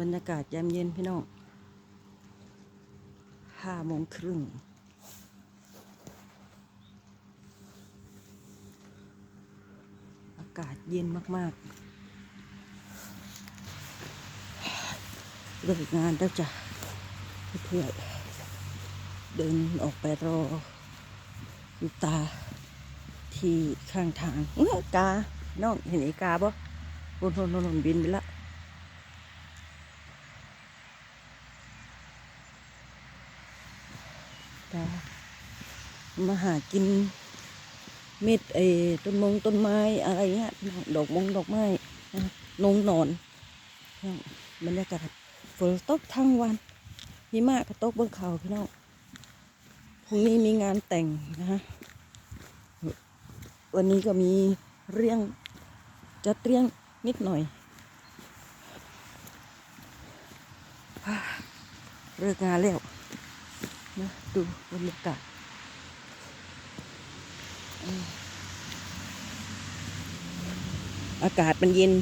บรรยากาศยามเย็นพี่น้องห้าโมงครึ่งอากาศเย็นมากๆเลิกงานแล้วจ้ะเพื่อเดินออกไปรอลูกตาที่ข้างทางกา น้องเห็นไอ้กาปะบนนนนบินไปละ กามาหากินเม็ดไอ้ต้นมงต้นไม้อะไรเงี้ยดอกมงดอกไม้นะนงนอนบรรยากาศฝนตกทั้งวันหิมะก็ตกบนเขาพี่น้องพรุ่งนี้มีงานแต่งนะฮะวันนี้ก็มีเรื่องจะเตรียงนิดหน่อยเลิกงานแล้ว นะดูบรรยากาศอากาศมันเย็น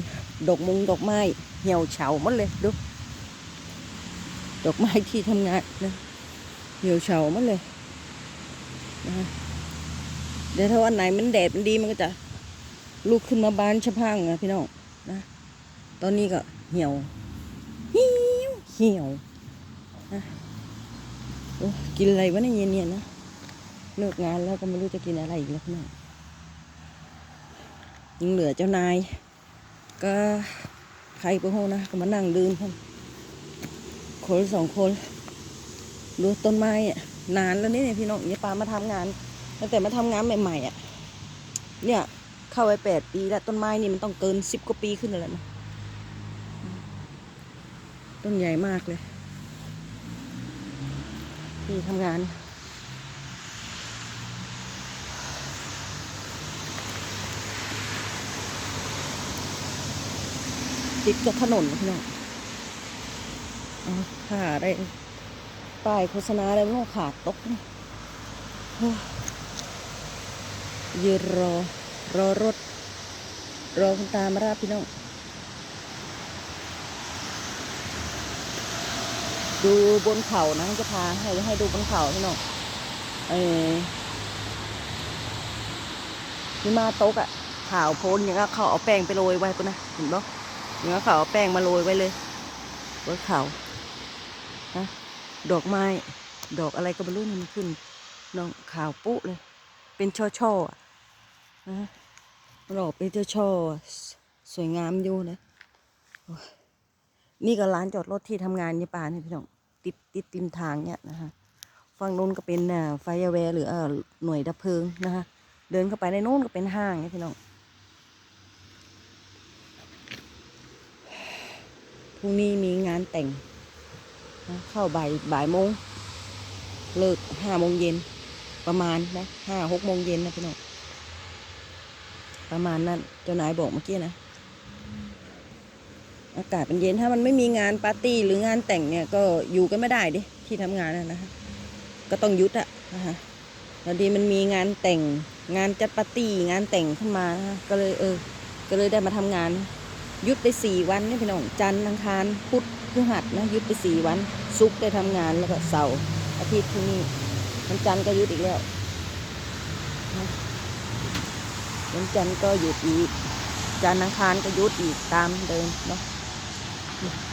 ดอกมงดอกไม้เหี่ยวเฉาหมดเลยดูดอกไม้ที่ทำงานนะเหี่ยวเฉาหมดเลยนะเดี๋ยวถ้าวันไหนมันแดดมันดีมันก็จะลุกขึ้นมาบานชะพังนะพี่น้องนะตอนนี้ก็เหี่ยวเหี่ยวเหี่ยวโอ้ กินอะไรวะเนี่ยเย็นเนี่ยนะเลิกงานแล้วก็ไม่รู้จะกินอะไรอีกแล้วพี่น้องยังเหลือเจ้านาย ก็ใครก็โหนะก็มานั่งดื่มพร้อมคนสองคนดูต้นไม้อะนานแล้วนี่เนี่ยพี่น้องเนี่ยปามาทำงานตั้งแต่มาทำงานใหม่ๆอะเนี่ยเข้าไปแปดปีแล้วต้นไม้นี่มันต้องเกินสิบกว่าปีขึ้นแล้วนะต้นใหญ่มากเลย ที่ทำงาน ติดกับถนนนะพี่น้องเอาขาได้ป้ายโฆษณาอะไรไม่รู้ขาดตกนี่โอ้ยยืนรอ รอรถ รอคุณตามารับพี่น้อง ดูบนเขานะจะพาให้ให้ดูบนเขาพี่น้องเออนี่มาโต๊ะอะขาวโพนอย่างก็เขาเอาแป้งไปโรยไว้ปะนะเห็นปะอย่างก็เขาเอาแป้งมาโรยไว้เลยบนเขาฮะดอกไม้ดอกอะไรก็ไม่รู้นี่มันขึ้นน้องขาวปุ๊เลย เป็นช่อช่ออะนะมันอกเป็นช่อช่อสวยงามอยู่นะโอ้ย นี่ก็ร้านจอดรถที่ทำงานยี่ป่าเนี่ยพี่น้องติดติดติมทางเนี่ยนะฮะฝั่งนู้นก็เป็นไฟแวร์หรือเอหน่วยดับเพลิงนะฮะเดินเข้าไปในนู้นก็เป็นห้างเนี่ยพี่น้องพรุ่งนี้มีงานแต่ง เข้าบ่ายบ่ายโมง เลิกห้าโมงเย็นประมาณนะห้าหกโมงเย็นนะพี่น้องประมาณนั้นเจ้านายบอกเมื่อกี้นะ อากาศมันเย็นถ้ามันไม่มีงานปาร์ตี้หรืองานแต่งเนี่ยก็อยู่กันไม่ได้ดิที่ทำงานนะนะคะก็ต้องยุดอะนะคะพอดีมันมีงานแต่งงานจัดปาร์ตี้งานแต่งขึ้นมานะคะก็เลยเออ ก็เลยได้มาทำงาน ยุดไปสี่วันนี่พี่น้องจันทร์อังคารพุธพฤหัสนะยุดไปสี่วันศุกได้ทำงานแล้วก็เสาร์อาทิตย์ที่นี่วันจันทร์ก็ยุดอีกแล้ววันจันทร์ก็หยุดอีกจันทร์อังคารก็ยุดอีกตามเดิมเนาะ Yeah.